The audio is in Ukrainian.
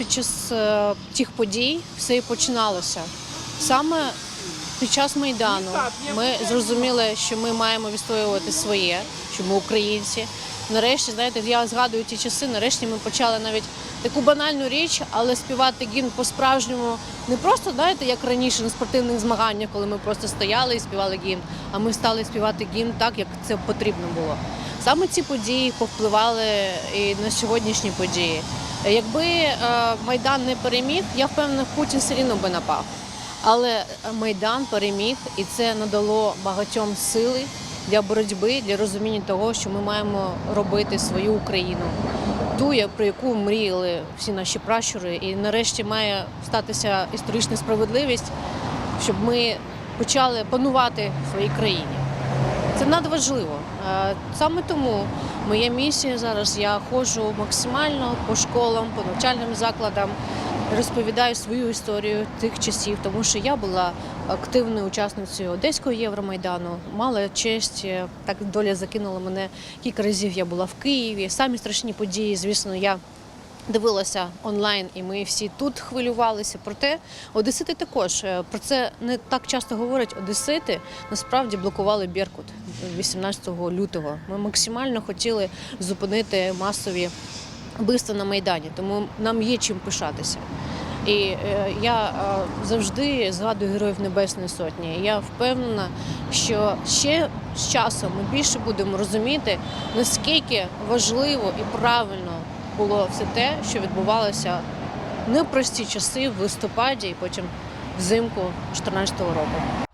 під час е, тих подій все і починалося. Саме під час Майдану ми зрозуміли, що ми маємо відстоювати своє, що ми українці. Нарешті, знаєте, я згадую ті часи, нарешті ми почали навіть таку банальну річ, але співати гімн по-справжньому не просто, знаєте, як раніше на спортивних змаганнях, коли ми просто стояли і співали гімн, а ми стали співати гімн так, як це потрібно було. Саме ці події повпливали і на сьогоднішні події. Якби е, Майдан не переміг, я впевнена, Путін все рівно би напав. Але Майдан переміг, і це надало багатьом сили для боротьби, для розуміння того, що ми маємо робити свою Україну, ту, про яку мріяли всі наші пращури. І нарешті має статися історична справедливість, щоб ми почали панувати в своїй країні. Це надважливо. Е, Саме тому моя місія зараз я ходжу максимально по школам, по навчальним закладам, розповідаю свою історію тих часів, тому що я була активною учасницею Одеського Євромайдану, мала честь, е, так доля закинула мене кілька разів. Я була в Києві. Самі страшні події, звісно, я дивилася онлайн, і ми всі тут хвилювалися. Проте одесити також е, про це не так часто говорять. Одесити насправді блокували Беркут 18 лютого. Ми максимально хотіли зупинити масові вбивства на майдані, тому нам є чим пишатися. І е, я е, завжди згадую героїв Небесної Сотні. Я впевнена, що ще з часом ми більше будемо розуміти, наскільки важливо і правильно було все те, що відбувалося в непрості часи в листопаді і потім взимку 2014 року.